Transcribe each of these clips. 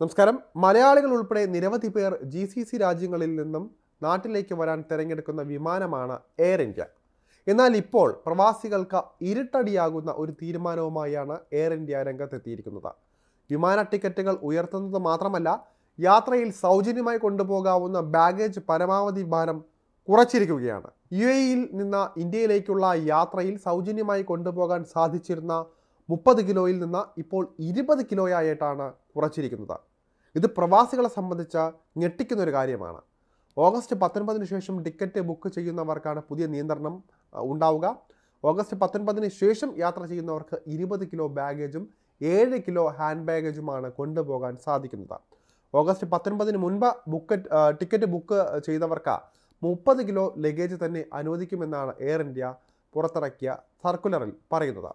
നമസ്കാരം. മലയാളികൾ ഉൾപ്പെടെ നിരവധി പേർ ജി സി സി രാജ്യങ്ങളിൽ നിന്നും നാട്ടിലേക്ക് വരാൻ തിരഞ്ഞെടുക്കുന്ന വിമാനമാണ് എയർ ഇന്ത്യ എന്നാൽ ഇപ്പോൾ പ്രവാസികൾക്ക് ഇരുട്ടടിയാകുന്ന ഒരു തീരുമാനവുമായാണ് എയർ ഇന്ത്യ രംഗത്തെത്തിയിരിക്കുന്നത്. വിമാന ടിക്കറ്റുകൾ ഉയർത്തുന്നത് മാത്രമല്ല യാത്രയിൽ സൗജന്യമായി കൊണ്ടുപോകാവുന്ന ബാഗേജ് പരമാവധി ഭാരം കുറച്ചിരിക്കുകയാണ്. യു എയിൽ നിന്ന് ഇന്ത്യയിലേക്കുള്ള യാത്രയിൽ സൗജന്യമായി കൊണ്ടുപോകാൻ സാധിച്ചിരുന്ന മുപ്പത് കിലോയിൽ നിന്ന് ഇപ്പോൾ ഇരുപത് കിലോയായിട്ടാണ് കുറച്ചിരിക്കുന്നത്. ഇത് പ്രവാസികളെ സംബന്ധിച്ച ഞെട്ടിക്കുന്ന ഒരു കാര്യമാണ്. ഓഗസ്റ്റ് പത്തൊൻപതിന് ശേഷം ടിക്കറ്റ് ബുക്ക് ചെയ്യുന്നവർക്കാണ് പുതിയ നിയന്ത്രണം ഉണ്ടാവുക. ഓഗസ്റ്റ് പത്തൊൻപതിന് ശേഷം യാത്ര ചെയ്യുന്നവർക്ക് ഇരുപത് കിലോ ബാഗേജും ഏഴ് കിലോ ഹാൻഡ് ബാഗേജുമാണ് കൊണ്ടുപോകാൻ സാധിക്കുന്നത്. ഓഗസ്റ്റ് പത്തൊൻപതിന് മുൻപ് ബുക്ക് ടിക്കറ്റ് ബുക്ക് ചെയ്തവർക്ക് മുപ്പത് കിലോ ലഗേജ് തന്നെ അനുവദിക്കുമെന്നാണ് എയർ ഇന്ത്യ പുറത്തിറക്കിയ സർക്കുലറിൽ പറയുന്നത്.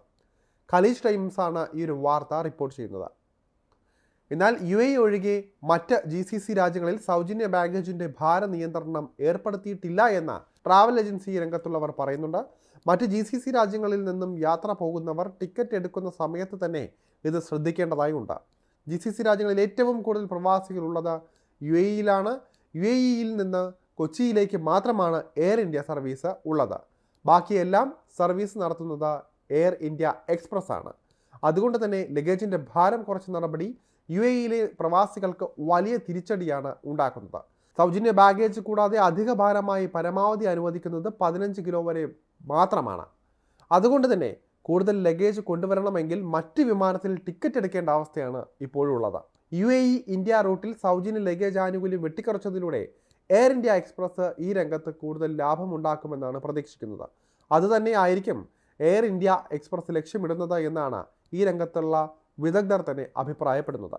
ഖലീഷ് ടൈംസാണ് ഈ ഒരു വാർത്ത റിപ്പോർട്ട് ചെയ്യുന്നത്. എന്നാൽ യു എ ഒഴികെ മറ്റ് ജി സി സി രാജ്യങ്ങളിൽ സൗജന്യ ബാഗേജിന്റെ ഭാര നിയന്ത്രണം ഏർപ്പെടുത്തിയിട്ടില്ല എന്ന ട്രാവൽ ഏജൻസി രംഗത്തുള്ളവർ പറയുന്നുണ്ട്. മറ്റ് ജി സി സി രാജ്യങ്ങളിൽ നിന്നും യാത്ര പോകുന്നവർ ടിക്കറ്റ് എടുക്കുന്ന സമയത്ത് തന്നെ ഇത് ശ്രദ്ധിക്കേണ്ടതായി ഉണ്ട് ജി സി സി രാജ്യങ്ങളിൽ ഏറ്റവും കൂടുതൽ പ്രവാസികളുള്ളത് യു എയിലാണ് യു എ ഇയിൽ നിന്ന് കൊച്ചിയിലേക്ക് മാത്രമാണ് എയർ ഇന്ത്യ സർവീസ് ഉള്ളത്. ബാക്കിയെല്ലാം സർവീസ് നടത്തുന്നത് എയർ ഇന്ത്യ എക്സ്പ്രസ് ആണ്. അതുകൊണ്ട് തന്നെ ലഗേജിന്റെ ഭാരം കുറച്ച നടപടി യു എയിലെ പ്രവാസികൾക്ക് വലിയ തിരിച്ചടിയാണ് ഉണ്ടാക്കുന്നത്. സൗജന്യ ബാഗേജ് കൂടാതെ അധിക ഭാരമായി പരമാവധി അനുവദിക്കുന്നത് പതിനഞ്ച് കിലോ വരെ മാത്രമാണ്. അതുകൊണ്ട് തന്നെ കൂടുതൽ ലഗേജ് കൊണ്ടുവരണമെങ്കിൽ മറ്റ് വിമാനത്തിൽ ടിക്കറ്റ് എടുക്കേണ്ട അവസ്ഥയാണ് ഇപ്പോഴുള്ളത്. യു എ ഇ ഇന്ത്യ റൂട്ടിൽ സൗജന്യ ലഗേജ് ആനുകൂല്യം വെട്ടിക്കുറച്ചതിലൂടെ എയർ ഇന്ത്യ എക്സ്പ്രസ് ഈ രംഗത്ത് കൂടുതൽ ലാഭമുണ്ടാക്കുമെന്നാണ് പ്രതീക്ഷിക്കുന്നത്. അതുതന്നെയായിരിക്കും എയർ ഇന്ത്യ എക്സ്പ്രസ് ലക്ഷ്യമിടുന്നത് എന്നാണ് ഈ രംഗത്തുള്ള വിദഗ്ധർ തന്നെ അഭിപ്രായപ്പെടുന്നത്.